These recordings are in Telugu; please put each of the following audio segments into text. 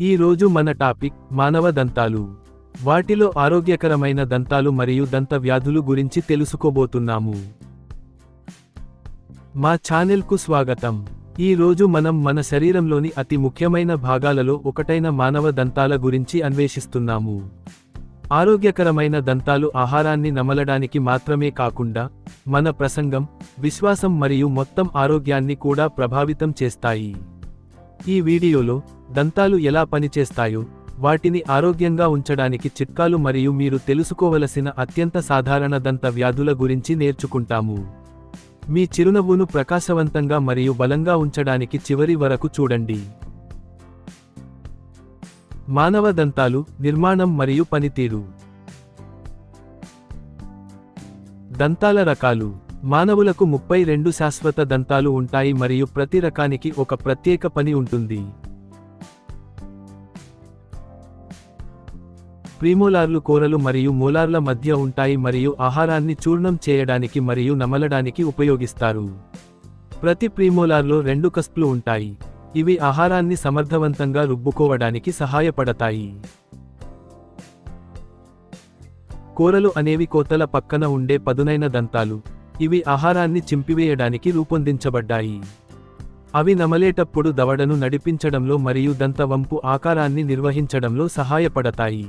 ఈ రోజు మన టాపిక్ మానవ దంతాలు. వాటిలో ఆరోగ్యకరమైన దంతాలు మరియు దంత వ్యాధులు గురించి తెలుసుకోబోతున్నాము. మా ఛానెల్కు స్వాగతం. ఈ రోజు మనం మన శరీరంలోని అతి ముఖ్యమైన భాగాలలో ఒకటైన మానవ దంతాల గురించి అన్వేషిస్తున్నాము. ఆరోగ్యకరమైన దంతాలు ఆహారాన్ని నమలడానికి మాత్రమే కాకుండా మన ప్రసంగం విశ్వాసం మరియు మొత్తం ఆరోగ్యాన్ని కూడా ప్రభావితం చేస్తాయి. ఈ వీడియోలో దంతాలు ఎలా పనిచేస్తాయో వాటిని ఆరోగ్యంగా ఉంచడానికి చిట్కాలు మరియు మీరు తెలుసుకోవలసిన అత్యంత సాధారణ దంత వ్యాధుల గురించి నేర్చుకుంటాము. మీ చిరునవ్వును ప్రకాశవంతంగా మరియు బలంగా ఉంచడానికి చివరి వరకు చూడండి. మానవ దంతాలు నిర్మాణం మరియు పనితీరు. దంతాల రకాలు. మానవులకు ముప్పై రెండు శాశ్వత దంతాలు ఉంటాయి మరియు ప్రతి రకానికి ఒక ప్రత్యేక పని ఉంటుంది. ప్రీమోలార్లు కూరలు మరియు మోలార్ల మధ్య ఉంటాయి మరియు ఆహారాన్ని చూర్ణం చేయడానికి మరియు నమలడానికి ఉపయోగిస్తారు. ప్రతి ప్రీమోలార్లో రెండు కస్ప్లు ఉంటాయి. ఇవి ఆహారాన్ని సమర్థవంతంగా రుబ్బుకోవడానికి సహాయపడతాయి. కూరలు అనేవి కోతల పక్కన ఉండే పదునైన దంతాలు. ఇవి ఆహారాన్ని చింపివేయడానికి రూపొందించబడ్డాయి. అవి నమలేటప్పుడు దవడను నడిపించడంలో మరియు దంత వంపు ఆకారాన్ని నిర్వహించడంలో సహాయపడతాయి.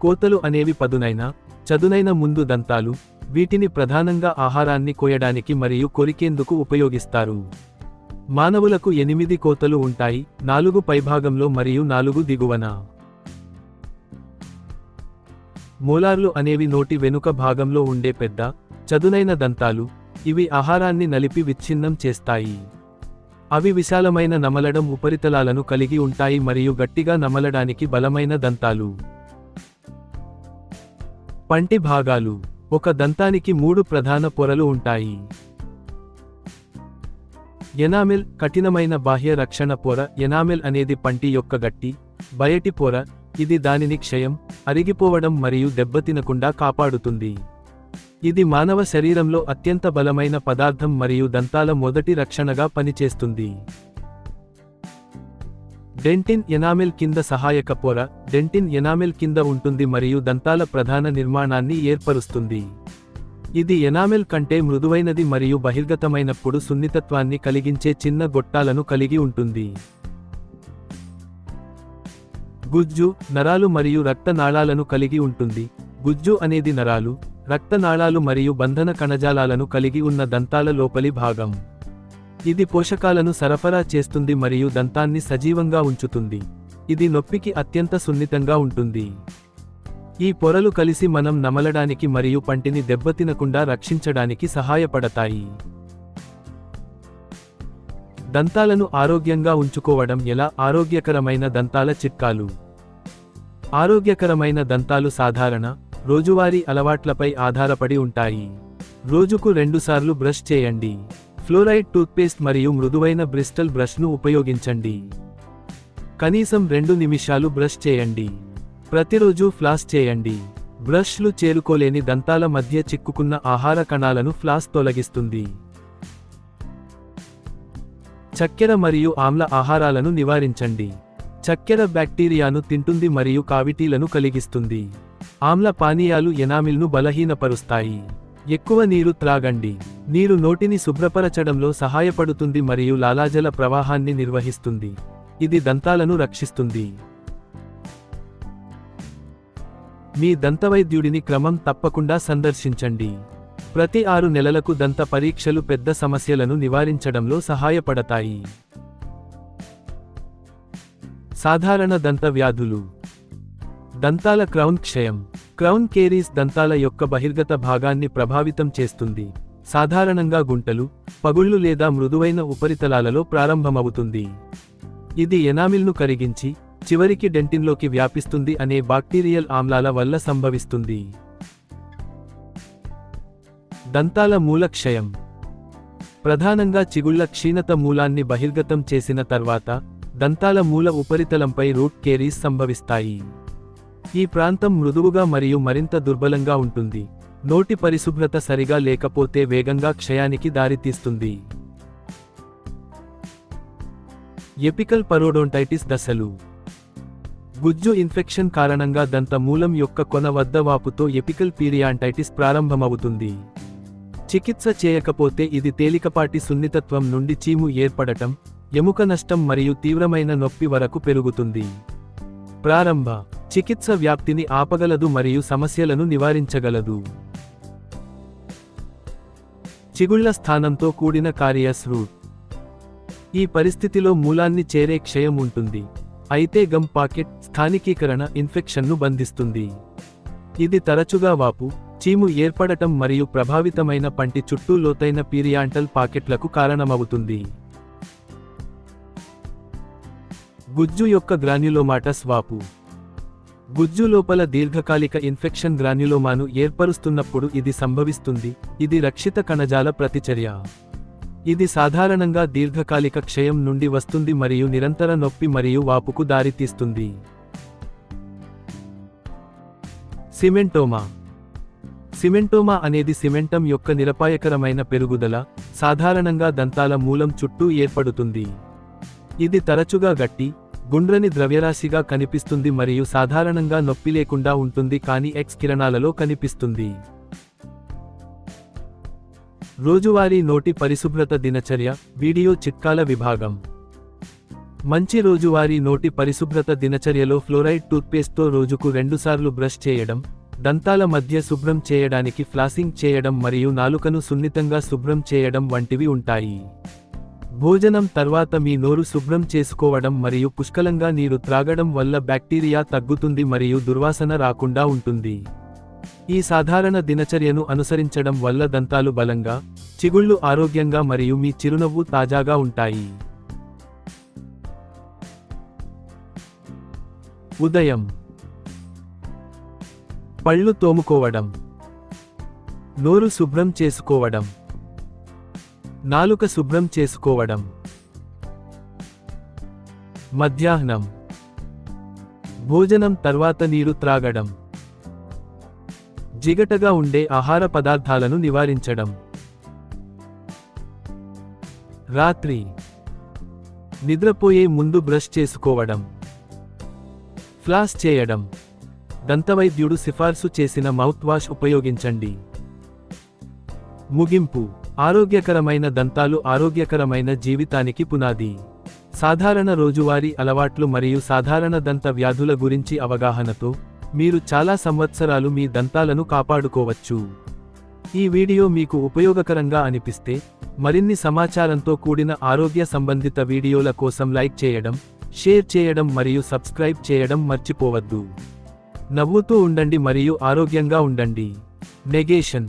కోతలు అనేవి పదునైన చదునైన ముందు దంతాలు వీటిని ప్రధానంగా ఆహారాన్ని కోయడానికి మరియు కొరికేందుకు ఉపయోగిస్తారు. మానవులకు ఎనిమిది కోతలు ఉంటాయి నాలుగు పైభాగంలో మరియు నాలుగు దిగువన. మోలార్లు అనేవి నోటి వెనుక భాగంలో ఉండే పెద్ద చదునైన దంతాలు ఇవి ఆహారాన్ని నలిపి విచ్ఛిన్నం చేస్తాయి. అవి విశాలమైన నమలడం ఉపరితలాలను కలిగి ఉంటాయి మరియు గట్టిగా నమలడానికి బలమైన దంతాలు. పంటి భాగాలు. ఒక దంతానికి మూడు ప్రధాన పొరలు ఉంటాయి. ఎనామిల్ కఠినమైన బాహ్య రక్షణ పొర. ఎనామిల్ అనేది పంటి యొక్క గట్టి బయటి పొర. ఇది దానిని క్షయం అరిగిపోవడం మరియు దెబ్బతినకుండా కాపాడుతుంది. ఇది మానవ శరీరంలో అత్యంత బలమైన పదార్థం మరియు దంతాల మొదటి రక్షణగా పనిచేస్తుంది. డెంటిన్ ఎనామిల్ కింద సహాయక పొర డెంటిన్ ఎనామిల్ కింద ఉంటుంది మరియు దంతాల ప్రధాన నిర్మాణాన్ని ఏర్పరుస్తుంది. ఇది ఎనామిల్ కంటే మృదువైనది మరియు బహిర్గతమైనప్పుడు సున్నితత్వాన్ని కలిగించే చిన్న గొట్టాలను కలిగి ఉంటుంది. గుజ్జు నరాలు మరియు రక్త నాళాలను కలిగి ఉంటుంది. గుజ్జు అనేది నరాలు రక్తనాళాలు మరియు బంధన కణజాలాలను కలిగి ఉన్న దంతాల లోపలి భాగం. ఇది పోషకాలను సరఫరా చేస్తుంది మరియు దంతాన్ని సజీవంగా ఉంచుతుంది. ఇది నొప్పికి అత్యంత సున్నితంగా ఉంటుంది. ఈ పొరలు కలిసి మనం నమలడానికి మరియు పంటిని దెబ్బతినకుండా రక్షించడానికి సహాయపడతాయి. దంతాలను ఆరోగ్యంగా ఉంచుకోవడం ఎలా? ఆరోగ్యకరమైన దంతాల చిట్కాలు. ఆరోగ్యకరమైన దంతాలు సాధారణ. రోజువారీ అలవాట్లపై ఆధారపడి ఉంటాయి. రోజుకు రెండుసార్లు బ్రష్ చేయండి. ఫ్లోరైడ్ టూత్పేస్ట్ మరియు మృదువైన బ్రిస్టల్ బ్రష్ను ఉపయోగించండి. కనీసం రెండు నిమిషాలు బ్రష్ చేయండి. ప్రతిరోజు ఫ్లాస్ చేయండి. బ్రష్లు చేరుకోలేని దంతాల మధ్య చిక్కుకున్న ఆహార కణాలను ఫ్లాస్ తొలగిస్తుంది. చక్కెర మరియు ఆమ్ల ఆహారాలను నివారించండి. చక్కెర బ్యాక్టీరియాను తింటుంది మరియు కావిటీలను కలిగిస్తుంది. ఆమ్ల పానీయాలు ఎనామిల్ను బలహీనపరుస్తాయి. ఎక్కువ నీరు త్రాగండి. నీరు నోటిని శుభ్రపరచడంలో సహాయపడుతుంది మరియు లాలాజల ప్రవాహాన్ని నిర్వహిస్తుంది. ఇది దంతాలను రక్షిస్తుంది. మీ దంతవైద్యుడిని క్రమం తప్పకుండా సందర్శించండి. ప్రతి ఆరు నెలలకు దంత పరీక్షలు పెద్ద సమస్యలను నివారించడంలో సహాయపడతాయి. సాధారణ దంత వ్యాధులు. దంతాల క్రౌన్ క్షయం. క్రౌన్ కేరీస్ దంతాల యొక్క బహిర్గత భాగాన్ని ప్రభావితం చేస్తుంది. సాధారణంగా గుంటలు పగుళ్ళు లేదా మృదువైన ఉపరితలాలలో ప్రారంభమవుతుంది. ఇది ఎనామిల్ను కరిగించి చివరికి డెంటిన్లోకి వ్యాపిస్తుంది అనే బాక్టీరియల్ ఆమ్లాల వల్ల సంభవిస్తుంది. దంతాల మూల క్షయం. ప్రధానంగా చిగుళ్ళ క్షీణత మూలాన్ని బహిర్గతం చేసిన తర్వాత దంతాల మూల ఉపరితలంపై రూట్ కేరీస్ సంభవిస్తాయి. ఈ ప్రాంతం మృదువుగా మరియు మరింత దుర్బలంగా ఉంటుంది. నోటి పరిశుభ్రత సరిగా లేకపోతే వేగంగా క్షయానికి దారితీస్తుంది ఎపికల్ పరోడోంటైటిస్ దశలు. గుజ్జు ఇన్ఫెక్షన్ కారణంగా దంత మూలం యొక్క కొన వద్ద వాపుతో ఎపికల్ పీరియాంటైటిస్ ప్రారంభమవుతుంది. చికిత్స చేయకపోతే ఇది తేలికపాటి సున్నితత్వం నుండి చీము ఏర్పడటం ఎముక నష్టం మరియు తీవ్రమైన నొప్పి వరకు పెరుగుతుంది. ప్రారంభ చికిత్స వ్యాప్తిని ఆపగలదు మరియు సమస్యలను నివారించగలదు. చిగుళ్ళ స్థానంతో కూడిన కారియస్ రూట్ ఈ పరిస్థితిలో మూలాన్ని చేరే క్షయం ఉంటుంది. అయితే గమ్ పాకెట్ స్థానికీకరణ ఇన్ఫెక్షన్ను బంధిస్తుంది. ఇది తరచుగా వాపు చీము ఏర్పడటం మరియు ప్రభావితమైన పంటి చుట్టూ లోతైన పీరియాంటల్ పాకెట్లకు కారణమవుతుంది. గుజ్జు యొక్క గ్రాన్యులోమాటస్ వాపు. గుజ్జు లోపల దీర్ఘకాలిక ఇన్ఫెక్షన్ గ్రాన్యులోమాను ఏర్పరుస్తున్నప్పుడు ఇది సంభవిస్తుంది. ఇది రక్షిత కణజాల ప్రతిచర్య. ఇది సాధారణంగా దీర్ఘకాలిక క్షయం నుండి వస్తుంది మరియు నిరంతర నొప్పి మరియు వాపుకు దారితీస్తుంది. సిమెంటోమా. సిమెంటోమా అనేది సిమెంటం యొక్క నిరపాయకరమైన పెరుగుదల సాధారణంగా దంతాల మూలం చుట్టూ ఏర్పడుతుంది. ఇది తరచుగా గట్టి గుండ్రని ద్రవ్యరాశిగా కనిపిస్తుంది మరియు సాధారణంగా నొప్పి లేకుండా ఉంటుంది కానీ ఎక్స్ కిరణాలలో కనిపిస్తుంది. రోజువారీ నోటి పరిశుభ్రత దినచర్య వీడియో చిట్కాల విభాగం. మంచి రోజువారీ నోటి పరిశుభ్రత దినచర్యలో ఫ్లోరైడ్ టూత్పేస్ట్తో రోజుకు రెండుసార్లు బ్రష్ చేయడం దంతాల మధ్య శుభ్రం చేయడానికి ఫ్లాసింగ్ చేయడం మరియు నాలుకను సున్నితంగా శుభ్రం చేయడం వంటివి ఉంటాయి. భోజనం తర్వాత మీ నోరు శుభ్రం చేసుకోవడం మరియు పుష్కలంగా నీరు త్రాగడం వల్ల బ్యాక్టీరియా తగ్గుతుంది మరియు దుర్వాసన రాకుండా ఉంటుంది. ఈ సాధారణ దినచర్యను అనుసరించడం వల్ల దంతాలు బలంగా చిగుళ్ళు ఆరోగ్యంగా మరియు మీ చిరునవ్వు తాజాగా ఉంటాయి. ఉదయం. పళ్ళు తోముకోవడం. నోరు శుభ్రం చేసుకోవడం. నాలుక శుభ్రం చేసుకోవడం. మధ్యాహ్నం. భోజనం తర్వాత నీరు త్రాగడం. జిగటగా ఉండే ఆహార పదార్థాలను నివారించడం. రాత్రి. నిద్రపోయే ముందు బ్రష్ చేసుకోవడం. ఫ్లాస్ చేయడం. దంతవైద్యుడు సిఫార్సు చేసిన మౌత్ వాష్ ఉపయోగించండి. ముగింపు. ఆరోగ్యకరమైన దంతాలు ఆరోగ్యకరమైన జీవితానికి పునాది. సాధారణ రోజువారీ అలవాట్లు మరియు సాధారణ దంత వ్యాధుల గురించి అవగాహనతో మీరు చాలా సంవత్సరాలు మీ దంతాలను కాపాడుకోవచ్చు. ఈ వీడియో మీకు ఉపయోగకరంగా అనిపిస్తే మరిన్ని సమాచారంతో కూడిన ఆరోగ్య సంబంధిత వీడియోల కోసం లైక్ చేయడం షేర్ చేయడం మరియు సబ్స్క్రైబ్ చేయడం మర్చిపోవద్దు. నవ్వుతూ ఉండండి మరియు ఆరోగ్యంగా ఉండండి. నెగేషన్